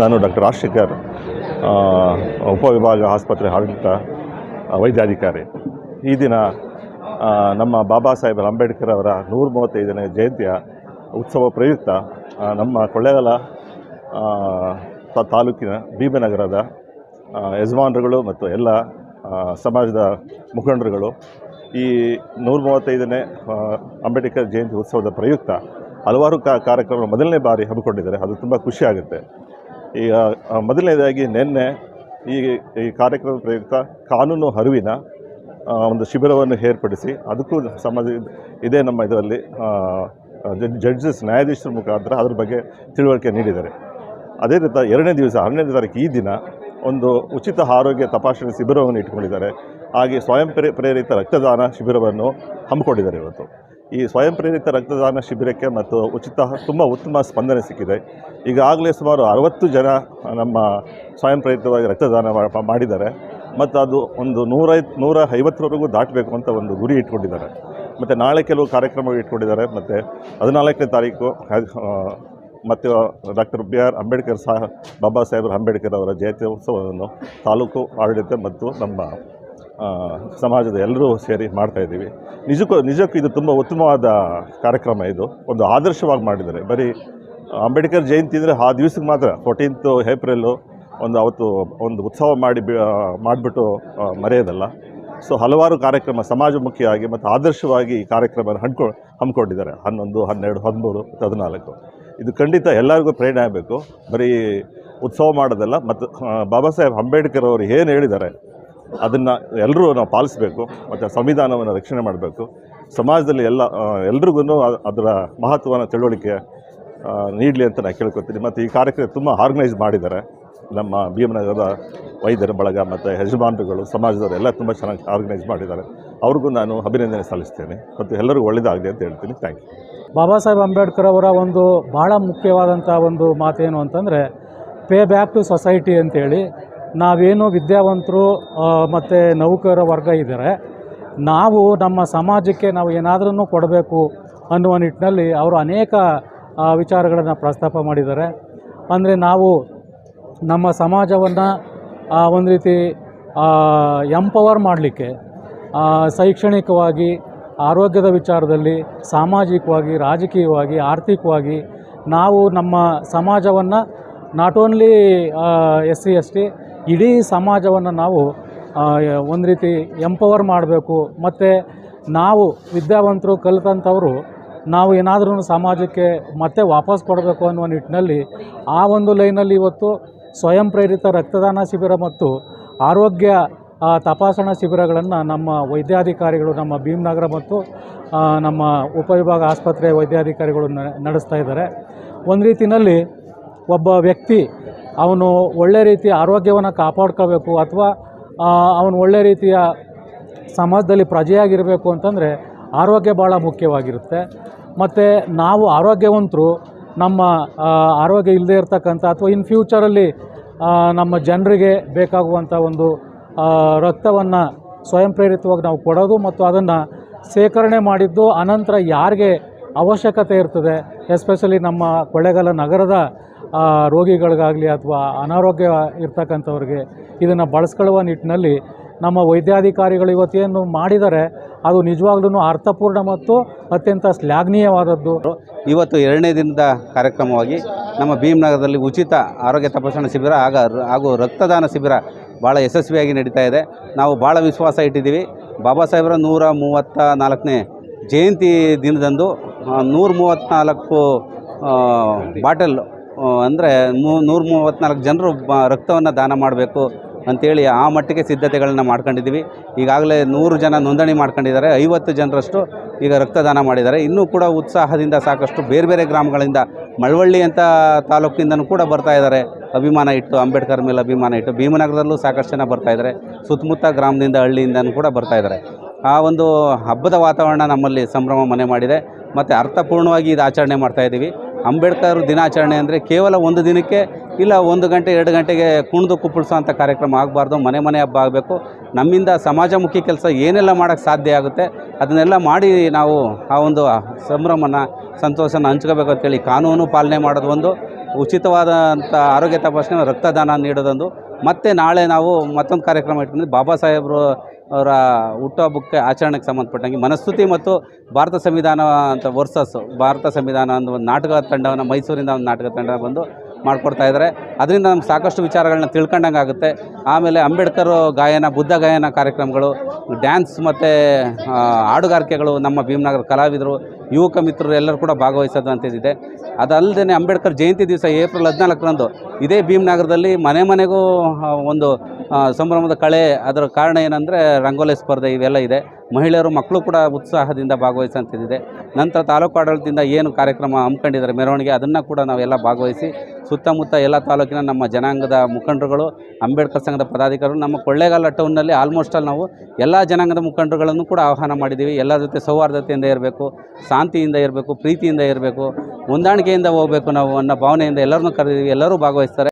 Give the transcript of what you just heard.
ನಾನು ಡಾಕ್ಟರ್ ರಾಜಶೇಖರ್ ಉಪವಿಭಾಗ ಆಸ್ಪತ್ರೆ ಆಡಳಿತ ವೈದ್ಯಾಧಿಕಾರಿ. ಈ ದಿನ ನಮ್ಮ ಬಾಬಾ ಸಾಹೇಬ್ ಅಂಬೇಡ್ಕರ್ ಅವರ ನೂರ ಮೂವತ್ತೈದನೇ ಜಯಂತಿಯ ಉತ್ಸವ ಪ್ರಯುಕ್ತ ನಮ್ಮ ಕೊಳ್ಳೇಗಾಲ ತಾಲೂಕಿನ ಭೀಮನಗರದ ಯಜಮಾನರುಗಳು ಮತ್ತು ಎಲ್ಲ ಸಮಾಜದ ಮುಖಂಡರುಗಳು ಈ ನೂರ ಮೂವತ್ತೈದನೇ ಅಂಬೇಡ್ಕರ್ ಜಯಂತಿ ಉತ್ಸವದ ಪ್ರಯುಕ್ತ ಹಲವಾರು ಕಾರ್ಯಕ್ರಮ ಮೊದಲನೇ ಬಾರಿ ಹಮ್ಮಿಕೊಂಡಿದ್ದಾರೆ. ಅದು ತುಂಬ ಖುಷಿಯಾಗುತ್ತೆ ಈಗ ಆ, ಮೊದಲನೇದಾಗಿ ನಿನ್ನೆ ಈ ಈ ಕಾರ್ಯಕ್ರಮದ ಪ್ರಯುಕ್ತ ಕಾನೂನು ಅರಿವಿನ ಒಂದು ಶಿಬಿರವನ್ನು ಏರ್ಪಡಿಸಿ ಅದಕ್ಕೂ ಸಮಾಜ ಇದೇ ನಮ್ಮ ಇದರಲ್ಲಿ ಜಡ್ಜಸ್ ನ್ಯಾಯಾಧೀಶರ ಮುಖಾಂತರ ಅದ್ರ ಬಗ್ಗೆ ತಿಳುವಳಿಕೆ ನೀಡಿದ್ದಾರೆ. ಅದೇ ರೀತಿ ಎರಡನೇ ದಿವಸ ಹನ್ನೆರಡನೇ ತಾರೀಕು ಈ ದಿನ ಒಂದು ಉಚಿತ ಆರೋಗ್ಯ ತಪಾಸಣೆ ಶಿಬಿರವನ್ನು ಇಟ್ಕೊಂಡಿದ್ದಾರೆ ಹಾಗೆ ಸ್ವಯಂ ಪ್ರೇರಿತ ರಕ್ತದಾನ ಶಿಬಿರವನ್ನು ಹಮ್ಮಿಕೊಂಡಿದ್ದಾರೆ ಇವತ್ತು. ಈ ಸ್ವಯಂ ಪ್ರೇರಿತ ರಕ್ತದಾನ ಶಿಬಿರಕ್ಕೆ ಮತ್ತು ಉಚಿತ, ತುಂಬ ಉತ್ತಮ ಸ್ಪಂದನೆ ಸಿಕ್ಕಿದೆ. ಈಗಾಗಲೇ ಸುಮಾರು ಅರವತ್ತು ಜನ ನಮ್ಮ ಸ್ವಯಂ ಪ್ರೇರಿತವಾಗಿ ರಕ್ತದಾನ ಮಾಡಿದ್ದಾರೆ. ಮತ್ತು ಅದು ಒಂದು ನೂರೈ ನೂರ ಐವತ್ತರವರೆಗೂ ದಾಟಬೇಕು ಅಂತ ಒಂದು ಗುರಿ ಇಟ್ಕೊಂಡಿದ್ದಾರೆ. ಮತ್ತು ನಾಳೆ ಕೆಲವು ಕಾರ್ಯಕ್ರಮಗಳು ಇಟ್ಕೊಂಡಿದ್ದಾರೆ. ಮತ್ತು ಹದಿನಾಲ್ಕನೇ ತಾರೀಕು ಮತ್ತು ಡಾಕ್ಟರ್ ಬಿ ಆರ್ ಅಂಬೇಡ್ಕರ್ ಸಹ, ಬಾಬಾ ಸಾಹೇಬ್ರು ಅಂಬೇಡ್ಕರ್ ಅವರ ಜಯಂತಿ ಉತ್ಸವವನ್ನು ತಾಲೂಕು ಆಡಳಿತ ಮತ್ತು ನಮ್ಮ ಸಮಾಜದ ಎಲ್ಲರೂ ಸೇರಿ ಮಾಡ್ತಾಯಿದ್ದೀವಿ ನಿಜಕ್ಕೂ ನಿಜಕ್ಕೂ ಇದು ತುಂಬ ಉತ್ತಮವಾದ ಕಾರ್ಯಕ್ರಮ ಇದು. ಒಂದು ಆದರ್ಶವಾಗಿ ಮಾಡಿದ್ದಾರೆ. ಬರೀ ಅಂಬೇಡ್ಕರ್ ಜಯಂತಿ ಅಂದರೆ ಆ ದಿವಸಕ್ಕೆ ಮಾತ್ರ ಫೋರ್ಟೀನ್ತು ಏಪ್ರಿಲು ಒಂದು ಅವತ್ತು ಒಂದು ಉತ್ಸವ ಮಾಡಿ ಮಾಡಿಬಿಟ್ಟು ಮರೆಯೋದಲ್ಲ. ಸೊ ಹಲವಾರು ಕಾರ್ಯಕ್ರಮ ಸಮಾಜಮುಖಿಯಾಗಿ ಮತ್ತು ಆದರ್ಶವಾಗಿ ಈ ಕಾರ್ಯಕ್ರಮ ಹಣ್ಕೊ, ಹಮ್ಮಿಕೊಂಡಿದ್ದಾರೆ. ಹನ್ನೊಂದು, ಹನ್ನೆರಡು, ಹದಿಮೂರು ಮತ್ತು ಹದಿನಾಲ್ಕು. ಇದು ಖಂಡಿತ ಎಲ್ಲರಿಗೂ ಪ್ರೇರಣೆ ಆಗಬೇಕು. ಬರೀ ಉತ್ಸವ ಮಾಡೋದಲ್ಲ, ಮತ್ತು ಬಾಬಾ ಸಾಹೇಬ್ ಅಂಬೇಡ್ಕರ್ ಅವರು ಏನು ಹೇಳಿದ್ದಾರೆ ಅದನ್ನು ಎಲ್ಲರೂ ನಾವು ಪಾಲಿಸಬೇಕು, ಮತ್ತು ಸಂವಿಧಾನವನ್ನು ರಕ್ಷಣೆ ಮಾಡಬೇಕು. ಸಮಾಜದಲ್ಲಿ ಎಲ್ಲ ಎಲ್ರಿಗೂ ಅದರ ಮಹತ್ವವನ್ನು ತಿಳುವಳಿಕೆ ನೀಡಲಿ ಅಂತ ನಾನು ಕೇಳ್ಕೊತೀನಿ. ಮತ್ತು ಈ ಕಾರ್ಯಕ್ರಮ ತುಂಬ ಆರ್ಗನೈಸ್ ಮಾಡಿದ್ದಾರೆ. ನಮ್ಮ ಭೀಮನಗರದ ವೈದ್ಯರ ಬಳಗ, ಮತ್ತು ಯಜಮಾನರುಗಳು, ಸಮಾಜದವರು ಎಲ್ಲ ತುಂಬ ಚೆನ್ನಾಗಿ ಆರ್ಗನೈಸ್ ಮಾಡಿದ್ದಾರೆ. ಅವ್ರಿಗೂ ನಾನು ಅಭಿನಂದನೆ ಸಲ್ಲಿಸ್ತೇನೆ. ಮತ್ತು ಎಲ್ಲರಿಗೂ ಒಳ್ಳೆಯದಾಗಲಿ ಅಂತ ಹೇಳ್ತೀನಿ. ಥ್ಯಾಂಕ್ ಯು ಬಾಬಾ ಸಾಹೇಬ್ ಅಂಬೇಡ್ಕರ್ ಅವರ ಒಂದು ಭಾಳ ಮುಖ್ಯವಾದಂಥ ಒಂದು ಮಾತೇನು ಅಂತಂದರೆ ಪೇ ಬ್ಯಾಕ್ ಟು ಸೊಸೈಟಿ ಅಂತೇಳಿ. ನಾವೇನು ವಿದ್ಯಾವಂತರು ಮತ್ತು ನೌಕರ ವರ್ಗ ಇದ್ದಾರೆ. ನಾವು ನಮ್ಮ ಸಮಾಜಕ್ಕೆ ನಾವು ಏನಾದ್ರೂ ಕೊಡಬೇಕು ಅನ್ನುವ ನಿಟ್ಟಿನಲ್ಲಿ ಅವರು ಅನೇಕ ವಿಚಾರಗಳನ್ನು ಪ್ರಸ್ತಾಪ ಮಾಡಿದ್ದಾರೆ. ಅಂದರೆ ನಾವು ನಮ್ಮ ಸಮಾಜವನ್ನು ಒಂದು ರೀತಿ ಎಂಪವರ್ ಮಾಡಲಿಕ್ಕೆ ಶೈಕ್ಷಣಿಕವಾಗಿ, ಆರೋಗ್ಯದ ವಿಚಾರದಲ್ಲಿ, ಸಾಮಾಜಿಕವಾಗಿ, ರಾಜಕೀಯವಾಗಿ, ಆರ್ಥಿಕವಾಗಿ ನಾವು ನಮ್ಮ ಸಮಾಜವನ್ನು not only S C, S T ಇಡೀ ಸಮಾಜವನ್ನು ನಾವು ಒಂದು ರೀತಿ ಎಂಪವರ್ ಮಾಡಬೇಕು. ಮತ್ತು ನಾವು ವಿದ್ಯಾವಂತರು, ಕಲಿತಂಥವರು, ನಾವು ಏನಾದರೂ ಸಮಾಜಕ್ಕೆ ಮತ್ತೆ ವಾಪಸ್ ಕೊಡಬೇಕು ಅನ್ನುವ ನಿಟ್ಟಿನಲ್ಲಿ ಆ ಒಂದು ಲೈನಲ್ಲಿ ಇವತ್ತು ಸ್ವಯಂ ಪ್ರೇರಿತ ರಕ್ತದಾನ ಶಿಬಿರ ಮತ್ತು ಆರೋಗ್ಯ ತಪಾಸಣಾ ಶಿಬಿರಗಳನ್ನು ನಮ್ಮ ವೈದ್ಯಾಧಿಕಾರಿಗಳು, ನಮ್ಮ ಭೀಮನಗರ ಮತ್ತು ನಮ್ಮ ಉಪವಿಭಾಗ ಆಸ್ಪತ್ರೆ ವೈದ್ಯಾಧಿಕಾರಿಗಳು ನಡೆಸ್ತಾ ಇದ್ದಾರೆ. ಒಂದು ರೀತಿಯಲ್ಲಿ ಒಬ್ಬ ವ್ಯಕ್ತಿ ಅವನು ಒಳ್ಳೆ ರೀತಿಯ ಆರೋಗ್ಯವನ್ನು ಕಾಪಾಡ್ಕೋಬೇಕು ಅಥವಾ ಅವನು ಒಳ್ಳೆ ರೀತಿಯ ಸಮಾಜದಲ್ಲಿ ಪ್ರಜೆಯಾಗಿರಬೇಕು ಅಂತಂದರೆ ಆರೋಗ್ಯ ಭಾಳ ಮುಖ್ಯವಾಗಿರುತ್ತೆ. ಮತ್ತು ನಾವು ಆರೋಗ್ಯವಂತರು, ನಮ್ಮ ಆರೋಗ್ಯ ಇಲ್ಲದೆ ಇರ್ತಕ್ಕಂಥ ಅಥವಾ ಇನ್ ಫ್ಯೂಚರಲ್ಲಿ ನಮ್ಮ ಜನರಿಗೆ ಬೇಕಾಗುವಂಥ ಒಂದು ರಕ್ತವನ್ನು ಸ್ವಯಂ ಪ್ರೇರಿತವಾಗಿ ನಾವು ಕೊಡೋದು ಮತ್ತು ಅದನ್ನು ಶೇಖರಣೆ ಮಾಡಿದ್ದು ಅನಂತರ ಯಾರಿಗೆ ಅವಶ್ಯಕತೆ ಇರ್ತದೆ, ಎಸ್ಪೆಷಲಿ ನಮ್ಮ ಕೊಳ್ಳೇಗಾಲ ನಗರದ ರೋಗಿಗಳಿಗಾಗಲಿ ಅಥವಾ ಅನಾರೋಗ್ಯ ಇರ್ತಕ್ಕಂಥವ್ರಿಗೆ ಇದನ್ನು ಬಳಸ್ಕೊಳ್ಳುವ ನಿಟ್ಟಿನಲ್ಲಿ ನಮ್ಮ ವೈದ್ಯಾಧಿಕಾರಿಗಳು ಇವತ್ತೇನು ಮಾಡಿದರೆ ಅದು ನಿಜವಾಗ್ಲೂ ಅರ್ಥಪೂರ್ಣ ಮತ್ತು ಅತ್ಯಂತ ಶ್ಲಾಘನೀಯವಾದದ್ದು. ಇವತ್ತು ಎರಡನೇ ದಿನದ ಕಾರ್ಯಕ್ರಮವಾಗಿ ನಮ್ಮ ಭೀಮನಗರದಲ್ಲಿ ಉಚಿತ ಆರೋಗ್ಯ ತಪಾಸಣಾ ಶಿಬಿರ ಆಗ, ಹಾಗೂ ರಕ್ತದಾನ ಶಿಬಿರ ಭಾಳ ಯಶಸ್ವಿಯಾಗಿ ನಡೀತಾ ಇದೆ. ನಾವು ಭಾಳ ವಿಶ್ವಾಸ ಇಟ್ಟಿದ್ದೀವಿ. ಬಾಬಾ ಸಾಹೇಬರ ನೂರ ಮೂವತ್ತ ನಾಲ್ಕನೇ ಜಯಂತಿ ದಿನದಂದು ನೂರ ಮೂವತ್ತ್ನಾಲ್ಕು ಬಾಟಲ್ ಅಂದರೆ ಮೂ, ನೂರ ಮೂವತ್ತ್ನಾಲ್ಕು ಜನರು ಬ, ರಕ್ತವನ್ನು ದಾನ ಮಾಡಬೇಕು ಅಂಥೇಳಿ ಆ ಮಟ್ಟಿಗೆ ಸಿದ್ಧತೆಗಳನ್ನ ಮಾಡ್ಕೊಂಡಿದ್ದೀವಿ. ಈಗಾಗಲೇ ನೂರು ಜನ ನೋಂದಣಿ ಮಾಡ್ಕೊಂಡಿದ್ದಾರೆ, ಐವತ್ತು ಜನರಷ್ಟು ಈಗ ರಕ್ತದಾನ ಮಾಡಿದ್ದಾರೆ. ಇನ್ನೂ ಕೂಡ ಉತ್ಸಾಹದಿಂದ ಸಾಕಷ್ಟು ಬೇರೆ ಬೇರೆ ಗ್ರಾಮಗಳಿಂದ ಮಳವಳ್ಳಿ ಅಂತ ತಾಲೂಕಿಂದನೂ ಕೂಡ ಬರ್ತಾ ಇದ್ದಾರೆ. ಅಭಿಮಾನ ಇಟ್ಟು, ಅಂಬೇಡ್ಕರ್ ಮೇಲೆ ಅಭಿಮಾನ ಇಟ್ಟು, ಭೀಮನಗರದಲ್ಲೂ ಸಾಕಷ್ಟು ಜನ ಬರ್ತಾ ಇದ್ದಾರೆ. ಸುತ್ತಮುತ್ತ ಗ್ರಾಮದಿಂದ, ಹಳ್ಳಿಯಿಂದನೂ ಕೂಡ ಬರ್ತಾ ಇದ್ದಾರೆ. ಆ ಒಂದು ಹಬ್ಬದ ವಾತಾವರಣ ನಮ್ಮಲ್ಲಿ ಸಂಭ್ರಮ ಮನೆ ಮಾಡಿದೆ. ಮತ್ತು ಅರ್ಥಪೂರ್ಣವಾಗಿ ಇದು ಆಚರಣೆ ಮಾಡ್ತಾ ಇದ್ದೀವಿ. ಅಂಬೇಡ್ಕರ್ ದಿನಾಚರಣೆ ಅಂದರೆ ಕೇವಲ ಒಂದು ದಿನಕ್ಕೆ ಇಲ್ಲ ಒಂದು ಗಂಟೆ, ಎರಡು ಗಂಟೆಗೆ ಕುಣಿದು ಕುಪ್ಪಳಿಸೋ ಕಾರ್ಯಕ್ರಮ ಆಗಬಾರ್ದು, ಮನೆ ಮನೆ ಹಬ್ಬ ಆಗಬೇಕು. ನಮ್ಮಿಂದ ಸಮಾಜಮುಖಿ ಕೆಲಸ ಏನೆಲ್ಲ ಮಾಡೋಕ್ಕೆ ಸಾಧ್ಯ ಆಗುತ್ತೆ, ಅದನ್ನೆಲ್ಲ ಮಾಡಿ ನಾವು ಆ ಒಂದು ಸಂಭ್ರಮನ, ಸಂತೋಷನ ಹಂಚ್ಕೋಬೇಕು ಅಂತೇಳಿ ಕಾನೂನು ಪಾಲನೆ ಮಾಡೋದು ಒಂದು ಉಚಿತವಾದಂಥ ಆರೋಗ್ಯ ತಪಾಸಣೆ, ರಕ್ತದಾನ ನೀಡೋದೊಂದು. ಮತ್ತು ನಾಳೆ ನಾವು ಮತ್ತೊಂದು ಕಾರ್ಯಕ್ರಮ ಇಟ್ಕೊಂಡು ಬಾಬಾ ಸಾಹೇಬರು ಅವರ ಹುಟ್ಟುಹಬ್ಬಕ್ಕೆ ಆಚರಣೆಗೆ ಸಂಬಂಧಪಟ್ಟಂಗೆ ಮನಸ್ತುತಿ ಮತ್ತು ಭಾರತ ಸಂವಿಧಾನ ಅಂತ ವರ್ಸಸ್, ಭಾರತ ಸಂವಿಧಾನ ಅನ್ನೋ ಒಂದು ನಾಟಕ ತಂಡವನ್ನು ಮೈಸೂರಿಂದ ಒಂದು ನಾಟಕ ತಂಡ ಬಂದು ಮಾಡಿಕೊಡ್ತಾ ಇದ್ದಾರೆ ಅದರಿಂದ ನಮ್ಗೆ ಸಾಕಷ್ಟು ವಿಚಾರಗಳನ್ನ ತಿಳ್ಕೊಂಡಂಗೆ ಆಗುತ್ತೆ. ಆಮೇಲೆ ಅಂಬೇಡ್ಕರ್ ಗಾಯನ, ಬುದ್ಧ ಗಾಯನ ಕಾರ್ಯಕ್ರಮಗಳು, ಡ್ಯಾನ್ಸ್ ಮತ್ತು ಹಾಡುಗಾರಿಕೆಗಳು ನಮ್ಮ ಭೀಮನಗರ ಕಲಾವಿದರು ಯುವಕ ಮಿತ್ರರು ಎಲ್ಲರೂ ಕೂಡ ಭಾಗವಹಿಸೋದಂತಿದೆ ಅದಲ್ಲದೆ ಅಂಬೇಡ್ಕರ್ ಜಯಂತಿ ದಿವಸ ಏಪ್ರಿಲ್ ಹದಿನಾಲ್ಕರಂದು ಇದೇ ಭೀಮನಗರದಲ್ಲಿ ಮನೆ ಮನೆಗೂ ಒಂದು ಸಂಭ್ರಮದ ಕಳೆ, ಅದರ ಕಾರಣ ಏನಂದರೆ ರಂಗೋಲಿ ಸ್ಪರ್ಧೆ ಇವೆಲ್ಲ ಇದೆ. ಮಹಿಳೆಯರು, ಮಕ್ಕಳು ಕೂಡ ಉತ್ಸಾಹದಿಂದ ಭಾಗವಹಿಸುವಂತಿದೆ ನಂತರ ತಾಲೂಕು ಆಡಳಿತದಿಂದ ಏನು ಕಾರ್ಯಕ್ರಮ ಹಮ್ಮಿಕೊಂಡಿದ್ದಾರೆ ಮೆರವಣಿಗೆ, ಅದನ್ನು ಕೂಡ ನಾವೆಲ್ಲ ಭಾಗವಹಿಸಿ, ಸುತ್ತಮುತ್ತ ಎಲ್ಲ ತಾಲೂಕಿನ ನಮ್ಮ ಜನಾಂಗದ ಮುಖಂಡರುಗಳು, ಅಂಬೇಡ್ಕರ್ ಸಂಘದ ಪದಾಧಿಕಾರಿಗಳು, ನಮ್ಮ ಕೊಳ್ಳೇಗಾಲ ಟೌನ್ನಲ್ಲಿ ಆಲ್ಮೋಸ್ಟ್ ಆಲ್ ನಾವು ಎಲ್ಲ ಜನಾಂಗದ ಮುಖಂಡರುಗಳನ್ನು ಕೂಡ ಆಹ್ವಾನ ಮಾಡಿದ್ದೀವಿ. ಎಲ್ಲರ ಜೊತೆ ಸೌಹಾರ್ದತೆಯಿಂದ ಇರಬೇಕು. ಶಾಂತಿಯಿಂದ ಇರಬೇಕು ಪ್ರೀತಿಯಿಂದ ಇರಬೇಕು ಹೊಂದಾಣಿಕೆಯಿಂದ ಹೋಗಬೇಕು ನಾವು ಅನ್ನೋ ಭಾವನೆಯಿಂದ ಎಲ್ಲರನ್ನೂ ಕರೆದಿದ್ದೀವಿ ಎಲ್ಲರೂ ಭಾಗವಹಿಸ್ತಾರೆ.